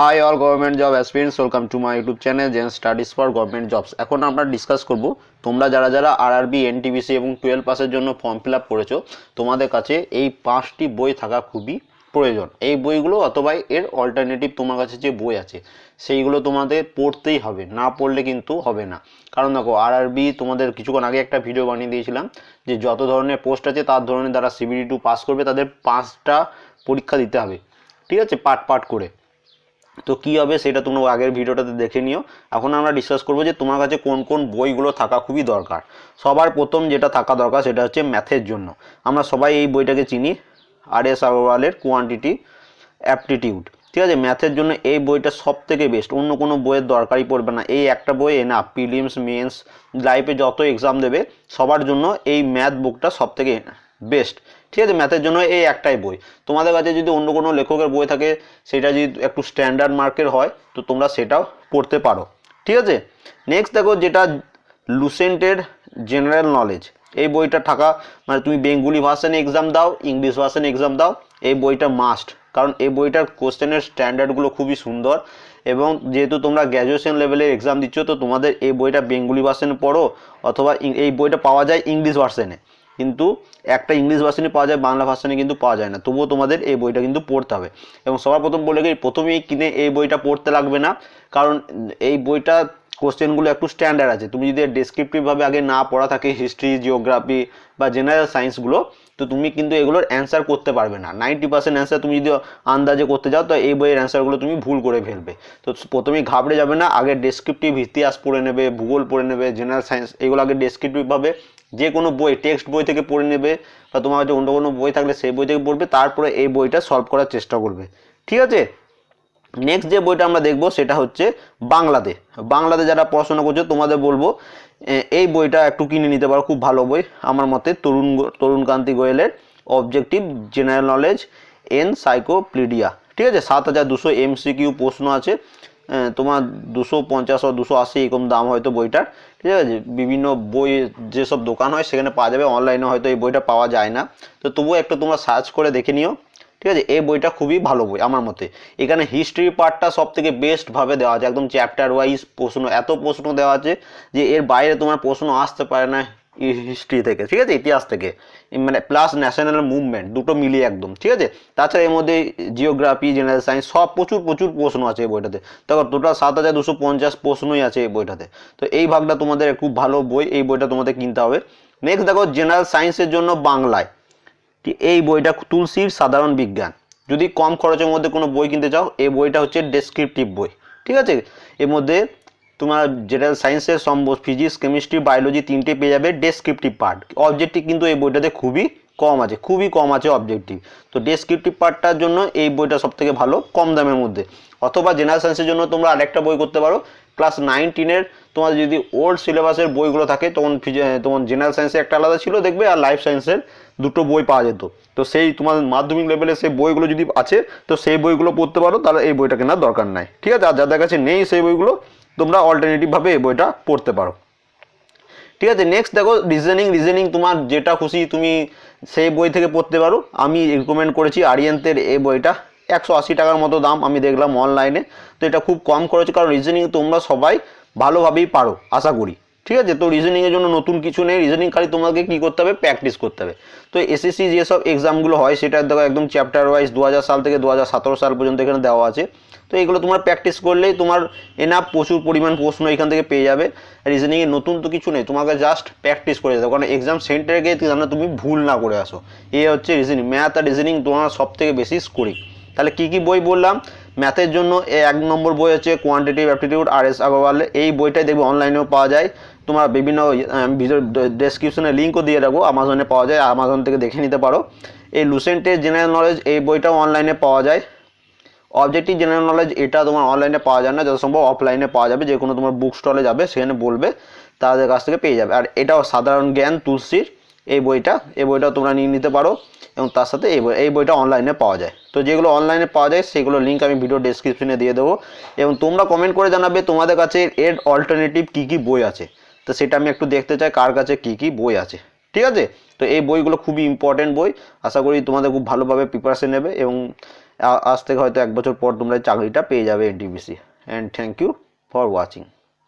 Hi all government job aspirants welcome to my YouTube channel gen studies for government jobs এখন আমরা discuss করব, তোমরা যারা যারা আরআরবি এনটিবিসি এবং টুয়েলভ পাসের জন্য ফর্ম ফিল আপ করেছ, তোমাদের কাছে এই পাঁচটি বই থাকা খুবই প্রয়োজন। এই বইগুলো অথবা এর অল্টারনেটিভ তোমার কাছে যে বই আছে, সেইগুলো তোমাদের পড়তেই হবে, না পড়লে কিন্তু হবে না। কারণ দেখো আরআরবি তোমাদের কিছুক্ষণ আগে একটা ভিডিও বানিয়ে দিয়েছিলাম, যে যত ধরনের পোস্ট আছে, তার ধরনের যারা সিবিডি টু পাস করবে, তাদের পাঁচটা পরীক্ষা দিতে হবে। ঠিক আছে? পার্ট পার্ট করে। তো কী হবে সেটা তোমরা আগের ভিডিওটাতে দেখে নিও। এখন আমরা ডিসকাস করব যে তোমার কাছে কোন কোন বইগুলো থাকা খুবই দরকার। সবার প্রথম যেটা থাকা দরকার সেটা হচ্ছে ম্যাথের জন্য। আমরা সবাই এই বইটাকে চিনি আর এস আগরওয়ালের কোয়ান্টিটি অ্যাপটিটিউড ঠিক আছে? ম্যাথের জন্য এই বইটা সব থেকে বেস্ট অন্য কোনো বইয়ের দরকারই পড়বে না। এই একটা বই এনা প্রিলিমস মেন্স লাইফে যত এক্সাম দেবে, সবার জন্য এই ম্যাথ বুকটা সব থেকে বেস্ট ঠিক আছে ম্যাথের জন্য এই একটাই বই। তোমাদের কাছে যদি অন্য কোনো লেখকের বই থাকে, সেটা যদি একটু স্ট্যান্ডার্ড মার্কের হয়, তো তোমরা সেটাও পড়তে পারো। ঠিক আছে? নেক্সট দেখো যেটা লুসেন্টের জেনারেল নলেজ এই বইটা থাকা মানে তুমি বেঙ্গুলি ভার্সানে এক্সাম দাও, ইংলিশ ভার্সানে এক্সাম দাও, এই বইটা মাস্ট কারণ এই বইটার কোশ্চেনের স্ট্যান্ডার্ডগুলো খুবই সুন্দর এবং যেহেতু তোমরা গ্র্যাজুয়েশন লেভেলের এক্সাম দিচ্ছ, তো তোমাদের এই বইটা বেঙ্গুলি ভার্সানে পড়ো, অথবা এই বইটা পাওয়া যায় ইংলিশ ভার্সানে। কিন্তু একটা ইংলিশ ভার্সানে পাওয়া যায়, বাংলা ভার্সানে কিন্তু পাওয়া যায় না। তবুও তোমাদের এই বইটা কিন্তু পড়তে হবে। এবং সবার প্রথম বলে গেই, প্রথমেই কিনে এই বইটা পড়তে লাগবে না, কারণ এই বইটা কোশ্চেনগুলো একটু স্ট্যান্ডার্ড আছে। তুমি যদি ডেসক্রিপটিভভাবে আগে না পড়া থাকে হিস্ট্রি জিওগ্রাফি বা জেনারেল সায়েন্সগুলো তো তুমি কিন্তু এগুলোর অ্যান্সার করতে পারবে না। নাইনটি পার্সেন্ট অ্যান্সার তুমি যদি আন্দাজে করতে যাও, তো এই বইয়ের অ্যান্সারগুলো তুমি ভুল করে ফেলবে। তো প্রথমেই ঘাবড়ে যাবে না, আগে ডেসক্রিপটিভ ইতিহাস পড়ে নেবে, ভূগোল পড়ে নেবে জেনারেল সায়েন্স এগুলো আগে ডেসক্রিপটিভভাবে যে কোনো বই টেক্সট বই থেকে পড়ে নেবে বা তোমার কাছে অন্য কোনো বই থাকলে সেই বই থেকে পড়বে, তারপরে এই বইটা সলভ করার চেষ্টা করবে। ঠিক আছে? নেক্সট যে বইটা আমরা দেখব সেটা হচ্ছে বাংলাতে। বাংলাতে যারা পড়াশোনা করছে, তোমাদের বলব এই বইটা একটু কিনে নিতে পারো, খুব ভালো বই। আমার মতে তরুণ তরুণকান্তি গোয়েলের objective general knowledge encyclopedia ঠিক আছে? সাত হাজার দুশো এমসিকিউ প্রশ্ন আছে। তোমার দুশো পঞ্চাশ ও দুশো আশি এরকম দাম হয়তো বইটার। ঠিক আছে? বিভিন্ন বই, যেসব দোকান হয় সেখানে পাওয়া যাবে। অনলাইনে হয়তো এই বইটা পাওয়া যায় না। তো তবুও একটু তোমরা সার্চ করে দেখে নিও। ঠিক আছে? এই বইটা খুবই ভালো বই, আমার মতে। এখানে হিস্ট্রি পার্টটা সব থেকে বেস্টভাবে দেওয়া আছে। একদম চ্যাপ্টার ওয়াইজ প্রশ্ন, এত প্রশ্ন দেওয়া আছে যে এর বাইরে তোমার প্রশ্ন আসতে পারে না। হিস্ট্রি থেকে, ঠিক আছে? ইতিহাস থেকে। মানে প্লাস ন্যাশনাল মুভমেন্ট দুটো মিলিয়ে একদম, ঠিক আছে? তাছাড়া এর মধ্যে জিওগ্রাফি জেনারেল সায়েন্স সব প্রচুর প্রচুর প্রশ্ন আছে এই বইটাতে। দেখো টোটাল সাত হাজার দুশো পঞ্চাশ প্রশ্নই আছে এই বইটাতে। তো এই ভাগটা তোমাদের খুব ভালো বই, এই বইটা তোমাদের কিনতে হবে। নেক্সট দেখো জেনারেল সায়েন্সের জন্য বাংলায়। এই বইটা তুলসীর সাধারণ বিজ্ঞান। যদি কম খরচের মধ্যে কোনো বই কিনতে চাও, এই বইটা হচ্ছে ডেসক্রিপটিভ বই, ঠিক আছে? এর মধ্যে তোমার জেনারেল সায়েন্সের সম্ভব ফিজিক্স কেমিস্ট্রি বায়োলজি তিনটে পেয়ে যাবে ডেসক্রিপটিভ পার্ট অবজেক্টিভ কিন্তু এই বইটাতে খুবই কম আছে, খুবই কম আছে অবজেক্টিভ তো ডেসক্রিপটিভ পার্টটার জন্য এই বইটা সব থেকে ভালো, কম দামের মধ্যে। অথবা জেনারেল সায়েন্সের জন্য তোমরা আরেকটা বই করতে পারো। ক্লাস নাইনটিনের তোমার যদি ওল্ড সিলেবাসের বইগুলো থাকে, তখন তখন জেনারেল সায়েন্সের একটা আলাদা ছিল, দেখবে, আর লাইফ সায়েন্সের দুটো বই পাওয়া যেত। তো সেই তোমার মাধ্যমিক লেভেলে সেই বইগুলো যদি আছে, তো সেই বইগুলো পড়তে পারো, তাহলে এই বইটা কেনার দরকার নাই। ঠিক আছে? আর যাদের কাছে নেই সেই বইগুলো তোমরা অল্টারনেটিভভাবে এই বইটা পড়তে পারো। ঠিক আছে নেক্সট দেখো রিজনিং রিজনিং তোমার যেটা খুশি তুমি সেই বই থেকে পড়তে পারো। আমি রিকমেন্ড করেছি আরিয়ান্তের এই বইটা। একশো আশি টাকার মতো দাম আমি দেখলাম অনলাইনে তো এটা খুব কম খরচ, কারণ রিজনিং তোমরা সবাই ভালোভাবেই পারো, আশা করি। ঠিক আছে? তো রিজনিংয়ের জন্য নতুন কিছু নেই। রিজনিং খালি তোমাকে কী করতে হবে? প্র্যাকটিস করতে হবে। তো এসএসসি যেসব এক্সামগুলো হয়, সেটা দেখো একদম চ্যাপ্টার ওয়াইজ দু হাজার সাল থেকে দু হাজার সতেরো সাল পর্যন্ত এখানে দেওয়া আছে। তো এগুলো তোমার প্র্যাকটিস করলেই তোমার এনাফ প্রচুর পরিমাণ প্রশ্ন এখান থেকে পেয়ে যাবে। রিজনিংয়ে নতুন তো কিছু নেই। তোমাকে জাস্ট প্র্যাকটিস করে যেতে। কারণ এক্সাম সেন্টারে গিয়ে যেন তুমি ভুল না করে আসো। এ হচ্ছে রিজনিং ম্যাথ আর রিজনিং তোমার সব থেকে বেশি স্কোরিং তাহলে কী কী বই বললাম? ম্যাথের জন্য এক নম্বর বই হচ্ছে quantitative aptitude R S Agarwal এই বইটাই দেখবে অনলাইনেও পাওয়া যায়। তোমার বিভিন্ন ভিডিও ডেসক্রিপশনে লিঙ্কও দিয়ে রাখব আমাজনে পাওয়া যায় আমাজন থেকে দেখে নিতে পারো। এই লুসেন্টের জেনারেল নলেজ এই বইটাও অনলাইনে পাওয়া যায়। অবজেক্টিভ জেনারেল নলেজ এটা তোমার অনলাইনে পাওয়া যায় না, যত সম্ভব অফলাইনে পাওয়া যাবে যে কোনো তোমার বুক স্টলে যাবে, সেখানে বলবে, তাদের কাছ থেকে পেয়ে যাবে। আর এটাও সাধারণ জ্ঞান, তুলসীর, এই বইটা, এই বইটাও তোমরা নিয়ে নিতে পারো, এবং তার সাথে এই বই, এই বইটা অনলাইনে পাওয়া যায়। তো যেগুলো অনলাইনে পাওয়া যায়, সেগুলো লিঙ্ক আমি ভিডিও ডেসক্রিপশনে দিয়ে দেবো, এবং তোমরা কমেন্ট করে জানাবে তোমাদের কাছে এর অল্টারনেটিভ কী কী বই আছে। তো সেটা আমি একটু দেখতে চাই, কার কাছে কি কি বই আছে। ঠিক আছে? তো এই বইগুলো খুবই ইম্পর্টেন্ট বই। আশা করি তোমাদের খুব ভালোভাবে প্রিপারেশন নেবে এবং আজ থেকে হয়তো এক বছর পর তোমরা চাকরিটা পেয়ে যাবে NTPC and thank you for watching